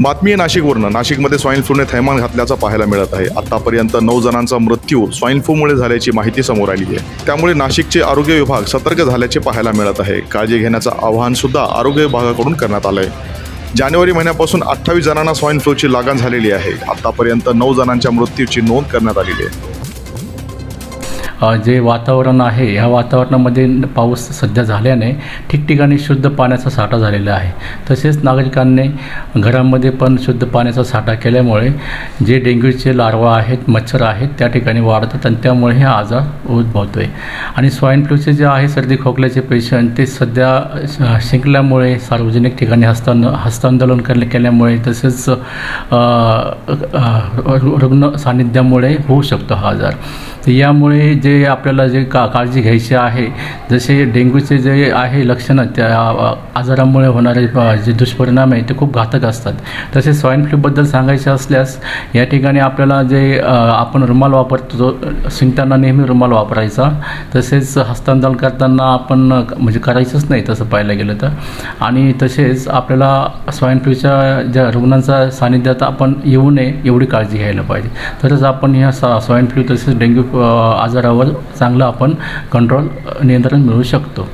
बातमी आहे नाशिकवरनं. नाशिकमध्ये स्वाईन फ्लूने थैमान घातल्याचं पाहायला मिळत आहे. आतापर्यंत नऊ जणांचा मृत्यू स्वाईन फ्लूमुळे झाल्याची माहिती समोर आली आहे. त्यामुळे नाशिकचे आरोग्य विभाग सतर्क झाल्याचे पाहायला मिळत आहे. काळजी घेण्याचं आवाहन सुद्धा आरोग्य विभागाकडून करण्यात आलं आहे जानेवारी महिन्यापासून अठ्ठावीस जणांना स्वाईन फ्लूची लागण झालेली आहे. आतापर्यंत नऊ जणांच्या मृत्यूची नोंद करण्यात आलेली आहे. जे वातावरण आहे ह्या वातावरणामध्ये पाऊस सध्या झाल्याने ठिकठिकाणी शुद्ध पाण्याचा साठा झालेला आहे. तसेच नागरिकांनी घरामध्ये पण शुद्ध पाण्याचा साठा केल्यामुळे जे डेंग्यूचे लार्वा आहेत मच्छर आहेत त्या ठिकाणी वाढतात आणि त्यामुळे हे आजार उद्भवतो आहे आणि स्वाईन फ्लूचे जे आहे सर्दी खोकल्याचे पेशंट ते सध्या श- शिंकल्यामुळे सार्वजनिक ठिकाणी हस्तांद हस्तांदोलन केले केल्यामुळे तसेच रुग्ण सान्निध्यामुळे होऊ शकतो हा आजार. तर यामुळे जे आपल्याला जे का काळजी घ्यायची आहे जसे डेंग्यूचे जे आहे लक्षणं त्या आजारामुळे होणारे जे दुष्परिणाम आहे ते खूप घातक असतात. तसेच स्वाईन फ्लूबद्दल सांगायचे असल्यास या ठिकाणी आपल्याला जे आपण रुमाल वापरतो शिंकताना नेहमी रुमाल वापर वापरायचा. तसेच हस्तांदोलन करताना आपण म्हणजे करायचंच नाही तसं पाहायला गेलं तर. आणि तसेच आपल्याला स्वाईन फ्लूच्या ज्या रुग्णांचा सानिध्यात आपण येऊ नये एवढी काळजी घ्यायला पाहिजे. तरच आपण ह्या सा स्वाईन फ्लू तसेच डेंग्यू आजारावर चांगलं आपण कंट्रोल नियंत्रण मिळवू शकतो.